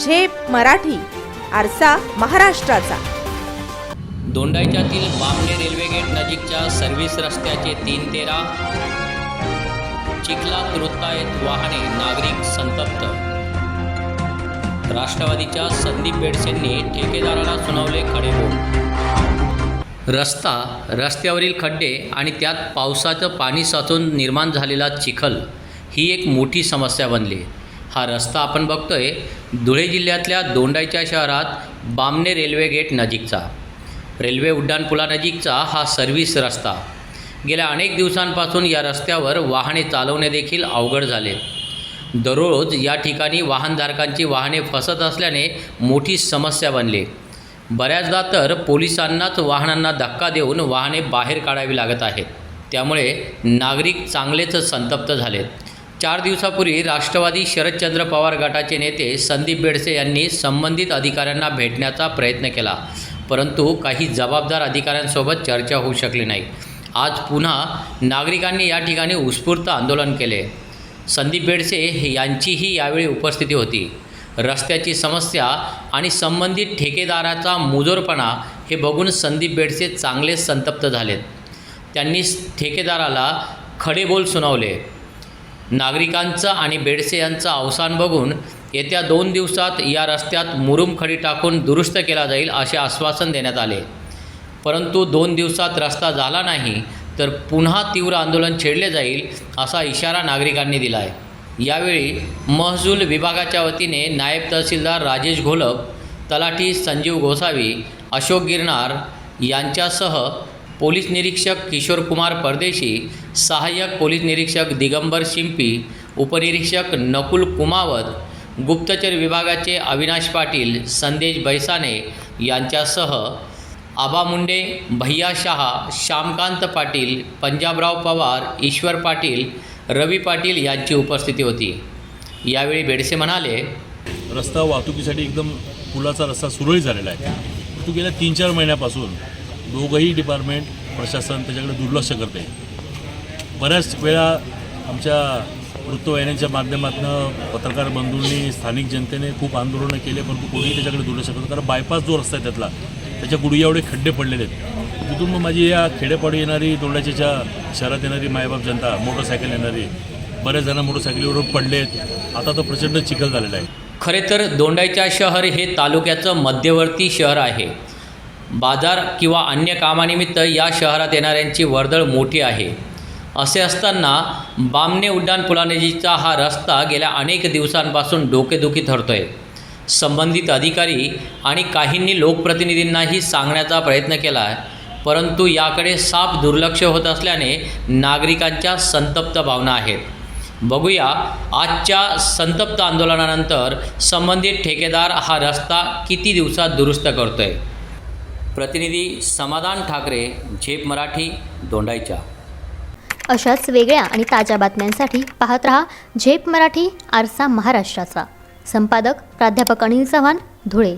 झेप मराठी आरसा महाराष्ट्राचा. दोंडाईच्यातील बामणे रेल्वे गेट नजीकच्या सर्व्हिस रस्त्याचे तीन तेरा. चिखलात रुतायत वाहने नागरिक संतप्त. राष्ट्रवादीच्या संदीप बेडसेंनी ठेकेदाराला सुनावले खडेबोल रस्ता रस्त्यावरील खड्डे आणि त्यात पावसाचं पाणी साचून निर्माण झालेला चिखल ही एक मोठी समस्या बनली. हा रस्ता आपण बघतोय. धुळे जिल्ह्यातल्या दोंडाईच्या शहरात बामणे रेल्वे गेट नजीकचा. रेल्वे उड्डाणपुलानजीकचा हा सर्व्हिस रस्ता. गेल्या अनेक दिवसांपासून या रस्त्यावर वाहने चालवणे देखील अवघड झाले. दररोज या ठिकाणी वाहनधारकांची वाहने फसत असल्याने मोठी समस्या बनली. बऱ्याचदा तर पोलिसांनाच वाहनांना धक्का देऊन वाहने बाहेर काढावी लागत आहेत. त्यामुळे नागरिक चांगलेच संतप्त झालेत. चार दिवसापूर्वी राष्ट्रवादी शरदचंद्र पवार गटाचे नेते संदीप बेडसे यांनी संबंधित अधिकाऱ्यांना भेटण्याचा प्रयत्न केला. परंतु काही जबाबदार अधिकाऱ्यांसोबत चर्चा होऊ शकली नाही. आज पुन्हा नागरिकांनी या ठिकाणी उत्स्फूर्त आंदोलन केले. संदीप बेडसे यांचीही यावेळी उपस्थिती होती. रस्त्याची समस्या आणि संबंधित ठेकेदाराचा मुजोरपणा हे बघून संदीप बेडसे चांगले संतप्त झालेत. त्यांनी ठेकेदाराला खडे बोल सुनावले. नागरिकांचं आणि बेडसे यांचं अवसान बघून येत्या दोन दिवसात या रस्त्यात मुरुम खडी टाकून दुरुस्त केला जाईल असे आश्वासन देण्यात आले. परंतु दोन दिवसात रस्ता झाला नाही तर पुन्हा तीव्र आंदोलन छेडले जाईल असा इशारा नागरिकांनी दिला आहे यावेळी महसूल विभागाच्या वतीने नायब तहसीलदार राजेश घोलप तलाठी संजीव गोसावी अशोक गिरनार यांच्यासह पोलीस निरीक्षक किशोरकुमार परदेशी सहाय्यक पोलीस निरीक्षक दिगंबर शिंपी उपनिरीक्षक नकुल कुमावत गुप्तचर विभागाचे अविनाश पाटील संदेश बैसाने यांच्यासह आबा मुंडे भैया शहा श्यामकांत पाटील पंजाबराव पवार ईश्वर पाटील रवी पाटील यांची उपस्थिती होती. यावेळी बेडसे म्हणाले रस्ता वाहतुकीसाठी एकदम पुलाचा रस्ता सुरळीत झालेला आहे. तो गेल्या तीन चार महिन्यापासून दोघंही डिपार्टमेंट प्रशासन त्याच्याकडे दुर्लक्ष करते. बऱ्याच वेळा आमच्या वृत्तवाहिन्यांच्या माध्यमातून पत्रकार बंधूंनी स्थानिक जनतेने खूप आंदोलनं केले परंतु कोणीही त्याच्याकडे दुर्लक्ष करतो कारण बायपास जो रस्ता आहे त्यातला त्याच्या गुडघे एवढे खड्डे पडलेले आहेत. तिथून मग माझी या खेडेपाडी येणारी दोंडाच्याच्या शहरात येणारी मायबाप जनता मोटरसायकल येणारी बऱ्याच जण मोटरसायकलीवर पडलेत आता तो प्रचंड चिखल झालेला आहे. खरे तर दोंडायच्या शहर हे तालुक्याचं मध्यवर्ती शहर आहे. बाजार किंवा अन्य कामानिमित्त या शहरात येणाऱ्यांची वर्दळ मोठी आहे. असे असताना बामणे उड्डाणपुलानजीकचा हा रस्ता गेल्या अनेक दिवसांपासून डोकेदुखी ठरतो आहे संबंधित अधिकारी आणि काहींनी लोकप्रतिनिधींनाही सांगण्याचा प्रयत्न केला आहे परंतु याकडे साफ दुर्लक्ष होत असल्याने नागरिकांच्या संतप्त भावना आहेत. बघूया आजच्या संतप्त आंदोलनानंतर संबंधित ठेकेदार हा रस्ता किती दिवसात दुरुस्त करतो आहे प्रतिनिधी समाधान ठाकरे झेप मराठी दोंडाईच्या अशाच वेगळ्या आणि ताज्या बातम्यांसाठी पाहत रहा झेप मराठी आरसा महाराष्ट्राचा. संपादक प्राध्यापक अनिल चव्हाण धुळे.